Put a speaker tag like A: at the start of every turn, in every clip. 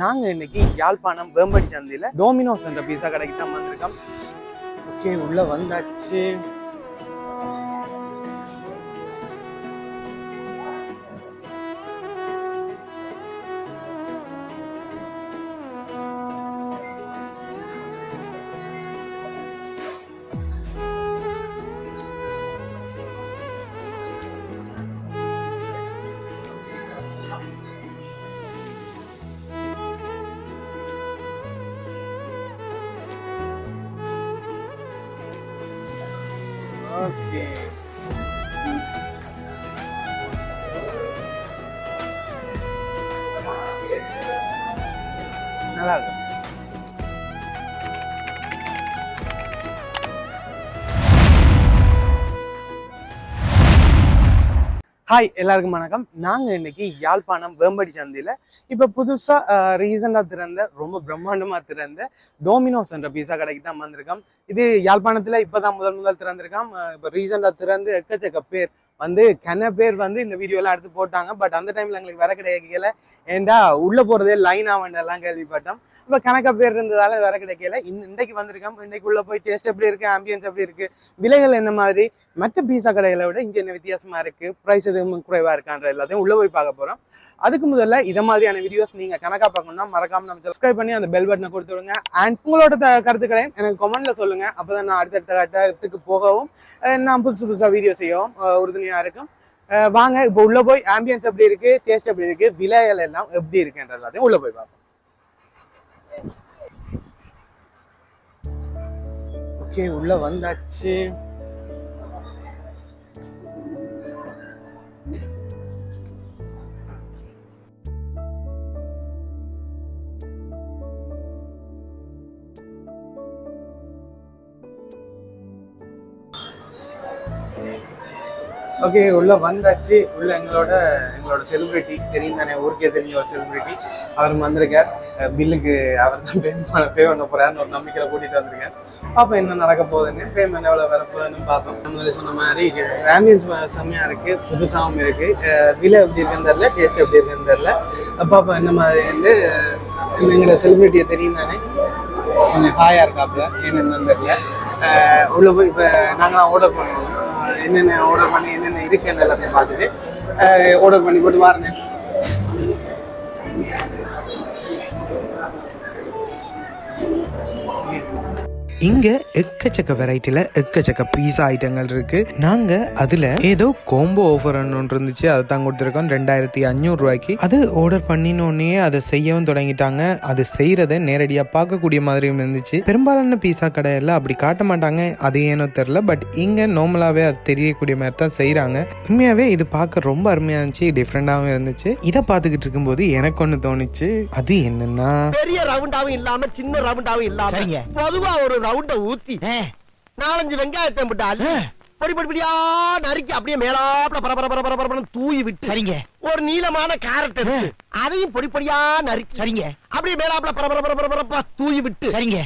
A: நாங்கள் இன்னைக்கு யாழ்ப்பாணம் வேம்படி சந்தையில் டோமினோஸ் என்ற பீஸா கடைக்கு தான் வந்திருக்கோம். ஓகே உள்ள வந்தாச்சு. ஓகே நல்லா இருக்கு. ஹாய் எல்லாருக்கும் வணக்கம். நாங்கள் இன்னைக்கு யாழ்ப்பாணம் வேம்படி சந்தையில் இப்போ புதுசாக ரீசெண்டாக திறந்த ரொம்ப பிரம்மாண்டமாக திறந்த டோமினோஸ் என்ற பீஸா கடைக்கு தான் வந்திருக்கோம். இது யாழ்ப்பாணத்தில் இப்போ தான் முதல் முதல் திறந்திருக்காம். இப்போ ரீசெண்டாக திறந்து எக்கச்சக்க பேர் வந்து கன பேர் வந்து இந்த வீடியோலாம் எடுத்து போட்டாங்க. பட் அந்த டைமில் எங்களுக்கு வர கிடைக்கல. ஏன்டா உள்ளே போகிறதே லைன் ஆவண்டெல்லாம் கேள்விப்பட்டோம். இப்போ கணக்க பேர் இருந்ததால வேற கிடைக்கல. இந்த இன்றைக்கு வந்திருக்கோம். இன்னைக்கு உள்ள போய் டேஸ்ட் எப்படி இருக்கு ஆம்பியன்ஸ் எப்படி இருக்கு விலைகள் என்ன மாதிரி மற்ற பீஸா கடைகளை விட இங்கே என்ன வித்தியாசமா இருக்கு ப்ரைஸ் எதுவும் குறைவா இருக்கான்ற எல்லாத்தையும் உள்ள போய் பார்க்க போறோம். அதுக்கு முதல்ல இத மாதிரியான வீடியோஸ் நீங்க கணக்கா பார்க்கணும்னா மறக்காம நம்ம சப்ஸ்கிரைப் பண்ணி அந்த பெல் பட்டனை கொடுத்து விடுங்க. அண்ட் உங்களோட கருத்துக்களையும் எனக்கு கமெண்ட்ல சொல்லுங்க. அப்பதான் நான் அடுத்தடுத்த கட்டத்துக்கு போகவும் நான் புதுசு புதுசா வீடியோ செய்யவும் உறுதுணையா இருக்கும். வாங்க இப்போ உள்ள போய் ஆம்பியன்ஸ் எப்படி இருக்கு டேஸ்ட் எப்படி இருக்கு விலைகள் எல்லாம் எப்படி இருக்குன்ற எல்லாத்தையும் உள்ள போய் பார்ப்போம். ஓகே உள்ளே வந்தாச்சு. ஓகே உள்ள வந்தாச்சு. உள்ள எங்களோட எங்களோட செலிபிரிட்டி தெரியும் தானே ஊருக்கே தெரிஞ்ச ஒரு செலிபிரிட்டி அவர் வந்திருக்கார். பில்லுக்கு அவர் தான் பே பே பண்ண போறாருன்னு ஒரு நம்பிக்கையில கூட்டிட்டு வந்திருக்கார். பார்ப்போம் என்ன நடக்க போகுதுன்னு பேமெண்ட் எவ்வளவு வரப்போகுதுன்னு பார்ப்போம். முதல்ல சொன்ன மாதிரி ஆம்பியன்ஸ் செம்மையா இருக்கு. புதுசாகவும் இருக்கு. விலை எப்படி இருக்குன்னு தெரியல டேஸ்ட் எப்படி இருக்குன்னு தெரியல. பார்ப்போம் என்ன மாதிரி வந்து எங்களோட செலிபிரிட்டியை தெரியும் தானே கொஞ்சம் ஹாயா இருக்காப்புல. ஏன்னு தெரியல. உள்ள போய் இப்போ நாங்களாம் ஆர்டர் பண்ணுவோம் என்னென்ன ஆர்டர் பண்ணி என்னென்ன இருக்குன்னு எல்லாத்தையும் பார்த்துட்டு ஆர்டர் பண்ணி போட்டு வாருங்க
B: இங்க எக்கச்சக்க வெரைட்டில எக்கச்சக்க பீஸா ஐட்டங்கள் இருக்கு. நாங்க அதுல ஏதோ கோம்போ ஆஃபர் ஒன்று இருந்துச்சு அதை தான் கொடுத்துருக்கோம். ரெண்டாயிரத்தி அஞ்சூறு ரூபாய்க்கு. அது ஆர்டர் பண்ணினோடனே அதை செய்யவும் தொடங்கிட்டாங்க. அது செய்யறத நேரடியா பார்க்கக்கூடிய மாதிரியும் இருந்துச்சு. பெரும்பாலான பீஸா கடையில அப்படி காட்ட மாட்டாங்க. அது ஏனோ தெரியல பட் இங்க நார்மலாவே அது தெரியக்கூடிய மாதிரி தான் செய்றாங்க. உண்மையாவே இது பார்க்க ரொம்ப அருமையா இருந்துச்சு டிஃப்ரெண்டாகவும் இருந்துச்சு. இதை பார்த்துக்கிட்டு இருக்கும்போது எனக்கு ஒன்று தோணுச்சு. அது என்னன்னா
C: பெரிய ரவுண்டாவும் இல்லாம சின்ன ரவுண்டாவும் இல்லாம
D: சரிங்க.
C: பொதுவா ஒரு ரவுண்ட ஊத்தி நாலஞ்சு வெங்காயத்தை போட்டு அள்ளி பொடி பொடி பொடியா நறுக்கி அப்படியே மேலாப்ல பர பர பர பர பரன்னு தூவி விட்டு
D: சரிங்க.
C: ஒரு நீளமான கேரட் எடுத்து அதையும் பொடி பொடியா நறுக்கி
D: சரிங்க.
C: அப்படியே மேலாப்ல பர பர பர பர பரப்பா தூவி விட்டு
D: சரிங்க.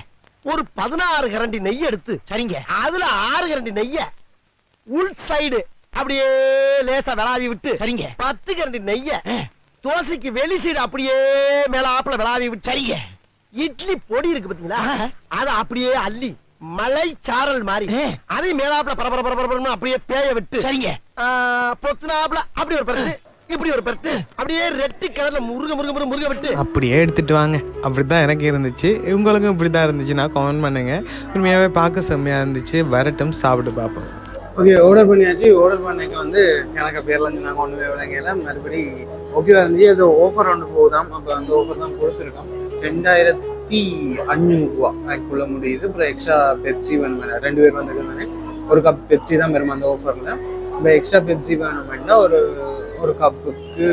C: ஒரு பதினாறு கரண்டி நெய் எடுத்து
D: சரிங்க.
C: அதுல ஆறு கரண்டி நெய்ய உள் சைடு அப்படியே லேசா விளாவி விட்டு
D: சரிங்க.
C: பத்து கரண்டி நெய்ய தோசைக்கு வெளி சைடு அப்படியே மேலாப்ல விளாவி விட்டு
D: சரிங்க.
C: இட்லி பொடி இருக்கு பாத்தீங்களா. அத அப்படியே அள்ளி மலை சாரல் மாதிரி. அதையும் மேலாப்ல பரபர பரபர பரபரன்னு அப்படியே பேய விட்டு
D: சரிங்க.
C: ஆ, பொத்துனாப்ல அப்படி ஒரு பரட்டு இப்படி ஒரு பரட்டு அப்படியே ரெட்டி கலர்ல முருக முருக முருக முருக விட்டு.
B: அப்படியே எடுத்துட்டு வாங்க. அப்படிதான் எனக்கு இருந்துச்சு. உங்களுக்கும் இப்படி தான் இருந்துச்சுன்னா கமெண்ட் பண்ணுங்க. உண்மையாகவே பார்க்க செம்மையாக இருந்துச்சு. வரட்டும் சாப்பிட்டு பார்ப்போம்.
A: ஓகே ஆர்டர் பண்ணியாச்சு. ஆர்டர் பண்ணிக்க வந்து கணக்க பேர்ல இருந்து நாங்கள் ஒன்று விளங்கல. மறுபடி ஓகேவா இருந்துச்சு. ஏதோ ஆஃபர் ஒன்று போகுதாம். அப்போ அந்த ஆஃபர் தான் கொடுத்துருக்கோம். ரெண்டாயிரத்தி அஞ்சூறு ரூபா. அதுக்குள்ள முடியுது. அப்புறம் எக்ஸ்ட்ரா பெப்சி வேணும் ரெண்டு பேர் வந்திருக்காங்க ஒரு கப் பெப்சி தான் பெரும் அந்த ஆஃபரில் இப்போ எக்ஸ்ட்ரா பெப்சி வேணும் அப்படின்னா ஒரு ஒரு கப்புக்கு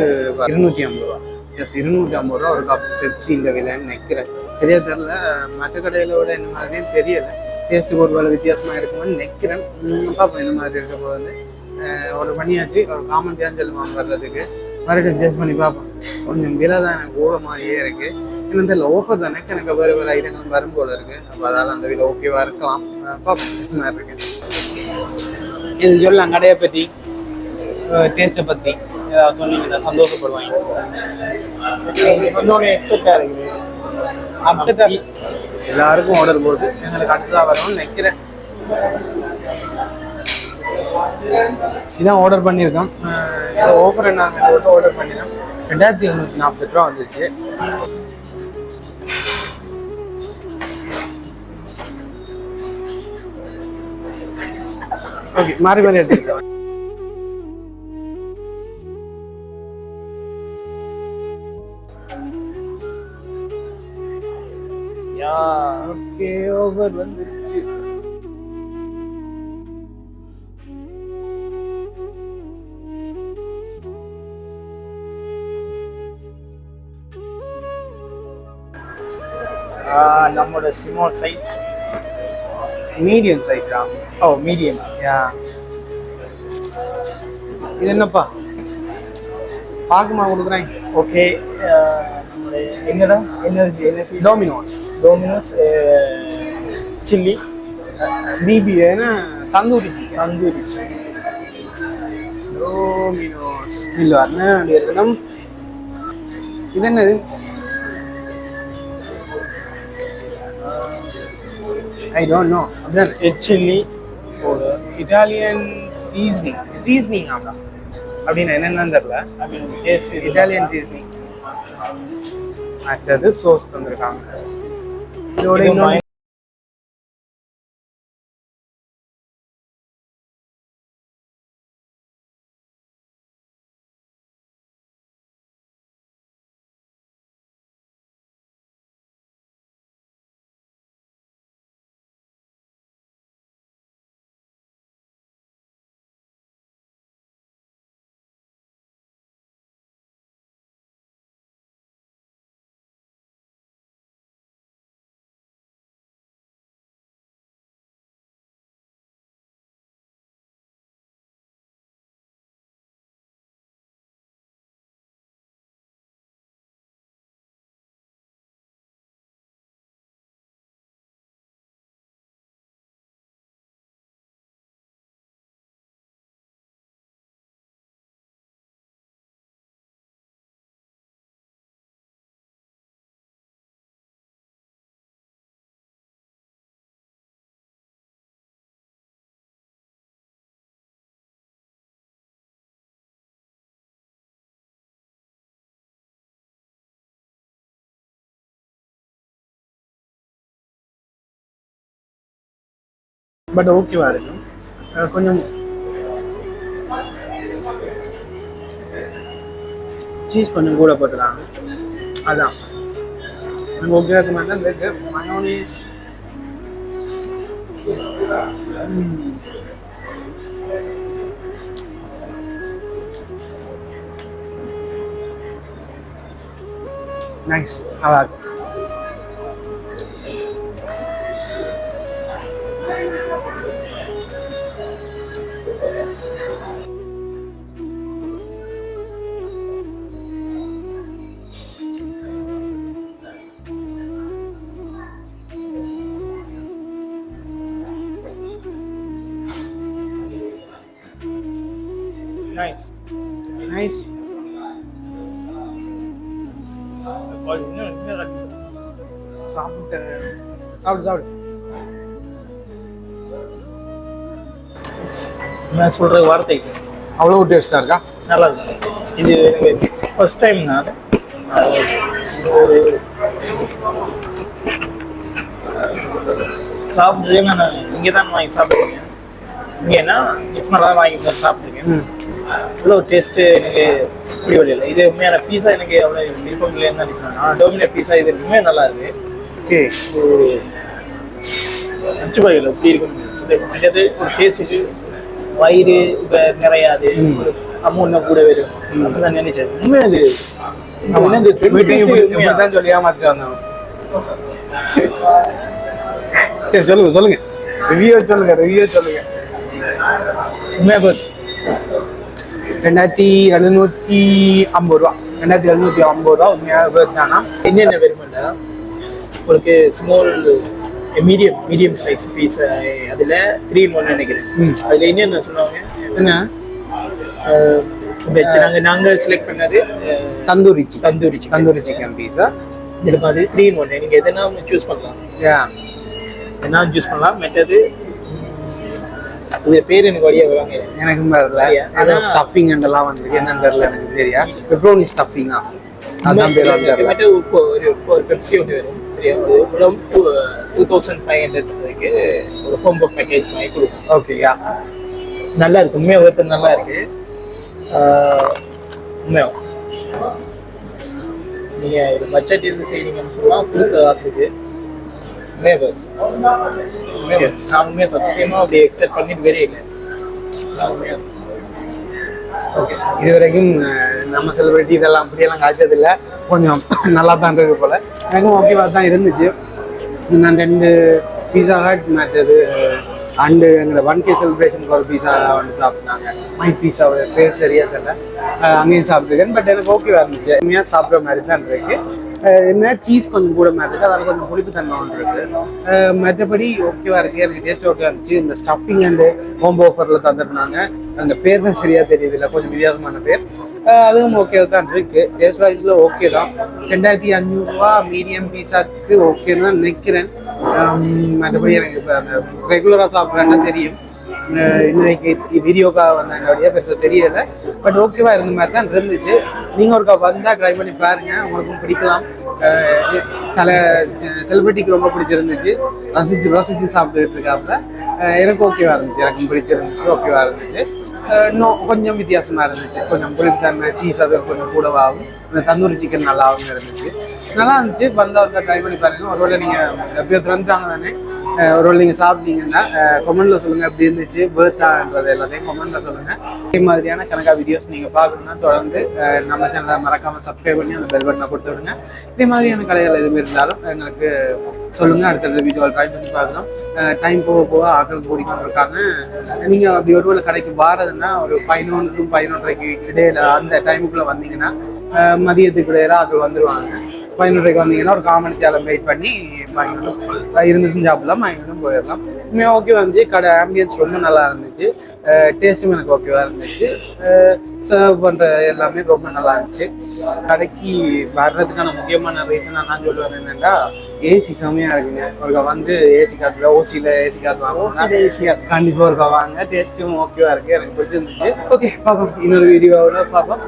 A: இருநூற்றி ஐம்பது ரூபா. எஸ் இருநூற்றி ஐம்பது ரூபா ஒரு கப் பெப்சி இந்த விலைன்னு நினைக்கிறேன். சரியா தெரில மற்ற கடையில விட என்ன மாதிரியும் தெரியல. டேஸ்ட்டுக்கு ஒரு வேலை வித்தியாசமாக இருக்குமான்னு நினைக்கிறேன். பார்ப்போம் என்ன மாதிரி இருக்க போகுது ஒரு பண்ணியாச்சு. ஒரு காமன் தேஞ்சல் மாம் வர்றதுக்கு மறுபடியும் டேஸ்ட் பண்ணி பார்ப்போம். கொஞ்சம் விலை தான் எனக்கு கூட மாதிரியே இருக்குது என்ன தெரியல ஓஃபர் தானே? எனக்கு வேறு வேறு ஐட்டங்கள் வரும் போல இருக்கு. அப்போ அதால அந்த விலை ஓகேவா இருக்கலாம். பார்ப்போம். என்ன மாதிரி இருக்கு. இது சொல்லலாம் கடையை பற்றி டேஸ்ட்டை பற்றி ஏதாவது சொன்னீங்கன்னா சந்தோஷப்படுவாங்க.
D: இன்னொன்று எக்ஸெப்டாக இருக்குது.
A: அப்செட்டா எல்லாருக்கும் ஆர்டர் போகுது. எங்களுக்கு அடுத்ததா வரும்னு நினைக்கிறேன். இதான் ஆர்டர் பண்ணியிருக்கோம். ஏதோ ஓஃபர் நாங்கள் ஆர்டர் பண்ணினோம். ரெண்டாயிரத்தி எழுநூற்றி நாற்பது ரூபா வந்துருச்சு. ஓகே மாறி மாறி எடுத்துக்கலாம் ஓகே ஓவர் வந்துருச்சு
D: நம்மளோட சிமோல் சைஸ்
A: மீடியம் சைஸ்டா
D: ஓ மீடியம்
A: யா. இது என்னப்பா? பாக்குமா கொடுக்குறேன்?
D: ஓகே நம்மளுடைய என்னதான் என்னது? என்ன
A: டோமினோஸ்
D: டோமினோஸ் சில்லி
A: பிபி ஏன்னா தந்தூரி
D: தந்தூரி
A: டோமினோஸ் இல்லை இருக்கணும்? இது என்னது? ஐ டோன்ட் நோ அப்படிதான்
D: red chilli
A: Italian seasoning seasoning ஆமா. அப்படின்னு என்னன்னு
D: டேஸ்ட்
A: இட்டாலியன் சீஸ்னிங் மற்றது சோஸ் தந்திருக்காங்க. இதோட பட் ஓகேவா இருக்கும் கொஞ்சம் சீஸ் கொஞ்சம் கூட போட்டுக்கலாம். அதான். எனக்கு ஓகே இருக்க மாதிரி தான் இருக்கு மயோனீஸ் நைஸ் நல்லா இருக்கு.
D: நைஸ்
A: நைஸ் சாப்பிட்டு சாப்பிடு சாப்பிடு.
D: நான் சொல்ற வார்த்தை இது.
A: அவ்வளோ டேஸ்டா இருக்கா?
D: நல்லா இருக்கு. இது எனக்கு ஃபர்ஸ்ட் டைம் நான் சாப்பிட்றேன் நான் இங்கே தான் வாங்கி சாப்பிட்ருக்கேன் இங்கேனா தான் வாங்கி சாப்பிட்ருக்கேன் இவ்வளோ டேஸ்ட்டு எனக்கு இப்படி வழியில இது உண்மையான பீஸா எனக்கு அவ்வளோ விருப்பம் இல்லைன்னு நினைச்சேன் ஆனால் டோமினோ பீஸா இது உண்மையாக நல்லா இருக்கு.
A: ஓகே
D: அச்சு வகையில் எப்படி இருக்கும் மற்றது ஒரு டேஸ்ட்டுக்கு வயிறு இப்போ நிறையாது. அமௌண்ட் கூட வரும் அப்படிதான் நினைச்சேன். உண்மையா இது?
A: சொல்லி ஏமாத்திட்டு வந்தாங்க சரி சொல்லுங்க சொல்லுங்க. ரிவ்யூ சொல்லுங்க ரிவ்யூ சொல்லுங்க.
D: உண்மையா good.
A: ரெண்டாயிரத்தி எழுநூற்றி ஐம்பது ரூபா. ரெண்டாயிரத்தி எழுநூற்றி ஐம்பது ரூபா உண்மையாக தானா?
D: என்னென்ன வருமாண்டா உங்களுக்கு small medium medium size piece அதில் த்ரீ ஒன் நினைக்கிறேன். அதில் என்னென்ன சொன்னாங்க
A: என்ன?
D: வெஜ் நாங்க நாங்க செலக்ட் பண்ணது
A: தந்தூரி
D: தந்தூரி
A: தந்தூரி சிக்கன் பீஸா
D: இதுல மாதிரி த்ரீ ஒன் நீங்க எதனா சூஸ் பண்ணலாம்.
A: யா
D: என்ன சூஸ் பண்ணலாம். மற்றது இது பேர் எனக்கு வழியா
A: எனக்கும் தெரியல
D: சரியா?
A: ஏதோ
D: ஆனா-
A: ஸ்டஃபிங் எல்லாம் வந்து என்னன்னு தெரியல எனக்கு. தெரியா பெப்ரோனி ஸ்டஃபிங்கா அதான் பேர் வந்து
D: இப்போ ஒரு ஒரு பெப்சி ஒன்று வரும். சரியா? ஒரு டூ தௌசண்ட் ஃபைவ் ஹண்ட்ரட்க்கு ஒரு ஹோம் பேக்கேஜ் மாதிரி கொடுக்கும்.
A: ஓகே யா
D: நல்லா இருக்கு. உண்மையாக ஒருத்தர் நல்லா இருக்கு. உண்மையாக நீங்க இது பட்ஜெட் இருந்து சொன்னா கொடுக்குற காசுக்கு உண்மையாக உண்மையாக நான் உண்மையாக சத்தியமா அப்படி எக்ஸெப்ட் பண்ணிட்டு வரே
A: ஓகே இது வரைக்கும் நம்ம செலிபிரிட்டி இதெல்லாம் அப்படியெல்லாம் காய்ச்சது இல்லை கொஞ்சம் நல்லா தான் இருக்கு போல. எனக்கும் ஓகேவா தான் இருந்துச்சு. நான் ரெண்டு பீஸா ஹட் மற்றது அண்டு எங்களோட ஒன் கே செலிப்ரேஷனுக்கு ஒரு பீஸா வந்து சாப்பிட்டாங்க. மைட் பீஸா பேர் சரியா தெரியல. அங்கேயும் சாப்பிட்டுருக்கேன். பட் எனக்கு ஓகேவா இருந்துச்சு. உண்மையாக சாப்பிட்ற மாதிரி தான் இருக்கு. அஹ், என்ன? சீஸ் கொஞ்சம் கூட மாதிரி இருக்குது அதில் கொஞ்சம் புளிப்பு தன்மை ஒன்று மற்றபடி ஓகேவாக இருக்குது எனக்கு டேஸ்ட் ஓகே இருந்துச்சு. இந்த ஸ்டஃபிங் அண்டு ஹோம் ஆஃபரில் தந்துருந்தாங்க. அந்த பேர் தான் சரியாக தெரியுது இல்லை கொஞ்சம் வித்தியாசமான பேர். அதுவும் ஓகே தான் இருக்குது டேஸ்ட் வைஸில் ஓகே தான். ரெண்டாயிரத்தி அஞ்சூறுரூவா மீடியம் பீஸாக்கு ஓகேன்னு தான் நினைக்கிறேன். மற்றபடி எனக்கு இப்போ அந்த ரெகுலராக சாப்பிட்றேன்னா தெரியும். இன்னைக்கு வீடியோக்காக வந்தேன் பெருசாக தெரியல. பட் ஓகேவாக இருந்த மாதிரி தான் இருந்துச்சு. நீங்கள் ஒருக்கா வந்தால் ட்ரை பண்ணி பாருங்கள் உங்களுக்கும் பிடிக்கலாம். தலை செலிபிரிட்டிக்கு ரொம்ப பிடிச்சிருந்துச்சு. ரசிச்சு ரசித்து சாப்பிட்டுட்டு இருக்காப்புல. எனக்கு ஓகேவாக இருந்துச்சு. எனக்கும் பிடிச்சிருந்துச்சு. ஓகேவாக இருந்துச்சு. இன்னும் கொஞ்சம் வித்தியாசமாக இருந்துச்சு. கொஞ்சம் புளித்தன்மை சீஸ் அது கொஞ்சம் கூடவாகும் இந்த தந்தூரி சிக்கன் நல்லாவும் இருந்துச்சு. நல்லா இருந்துச்சு. வந்தவர்கிட்ட ட்ரை பண்ணி பாருங்கள் ஒருவேளை நீங்கள் எப்பயோ திறந்துட்டாங்க தானே ஒருவேளை நீங்கள் சாப்பிட்டீங்கன்னா கமெண்ட்ல சொல்லுங்கள் எப்படி இருந்துச்சு பேர்த்தான்றது எல்லாத்தையும் கமெண்ட்ல சொல்லுங்கள் இதே மாதிரியான கணக்காக வீடியோஸ் நீங்கள் பார்க்கணும்னா தொடர்ந்து நம்ம சேனலை மறக்காமல் சப்ஸ்கிரைப் பண்ணி அந்த பெல் பட்டனை கொடுத்து விடுங்க. இதே மாதிரியான கடைகள் எதுவும் இருந்தாலும் எங்களுக்கு சொல்லுங்கள் அடுத்தடுத்த வீடியோ ட்ரை பண்ணி பார்க்கலாம் டைம் போக போக ஆக்கள் கூடிக்கொண்டு இருக்காங்க. நீங்கள் அப்படி ஒருவேளை கடைக்கு வாரதுன்னா ஒரு பதினொன்றுக்கும் பதினொன்றரைக்கு இடையில அந்த டைமுக்குள்ளே வந்தீங்கன்னா மதியத்துக்கு இடையில ஆக்கள் வந்துடுவாங்க பதினொன்றைக்கு வந்தீங்கன்னா ஒரு காமன் தேலம் வெயிட் பண்ணி வாங்கிட்டு இருந்து செஞ்சாப்பிடலாம் வாங்கிட்டு போயிடலாம். இனிமேல் ஓகே வந்துச்சு கடை ஆம்பியன்ஸ் ரொம்ப நல்லா இருந்துச்சு. டேஸ்ட்டும் எனக்கு ஓகேவாக இருந்துச்சு. சர்வ் பண்ணுற எல்லாமே ரொம்ப நல்லா இருந்துச்சு. கடைக்கு வர்றதுக்கான முக்கியமான ரீசன் நான் சொல்லுவேன் என்னென்னா ஏசி செம்மையா இருக்குங்க. ஒருக்கா வந்து ஏசி காத்துல ஓசியில் ஏசி காத்து வாங்க கண்டிப்பாக ஒருக்கா வாங்க. டேஸ்ட்டும் ஓகேவா இருக்கு. எனக்கு பிடிச்சிருந்துச்சு. ஓகே பார்ப்போம். இன்னொரு வீடியோவோட பார்ப்போம்.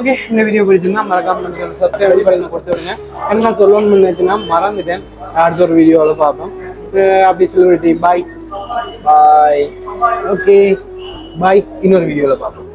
A: ஓகே இந்த வீடியோ பிடிச்சிருந்தா மறக்காம நம்ம சப்ஸ்கிரைப் பண்ணி கொடுத்து விடுங்க என்ன சொல்லணும்னு நினைச்சுன்னா மறந்துட்டேன். அடுத்த ஒரு வீடியோவில் பார்ப்போம். அப்படி செலிபிரிட்டி பாய்
D: பாய்
A: ஓகே பாய் இன்னொரு வீடியோவில் பார்ப்போம்.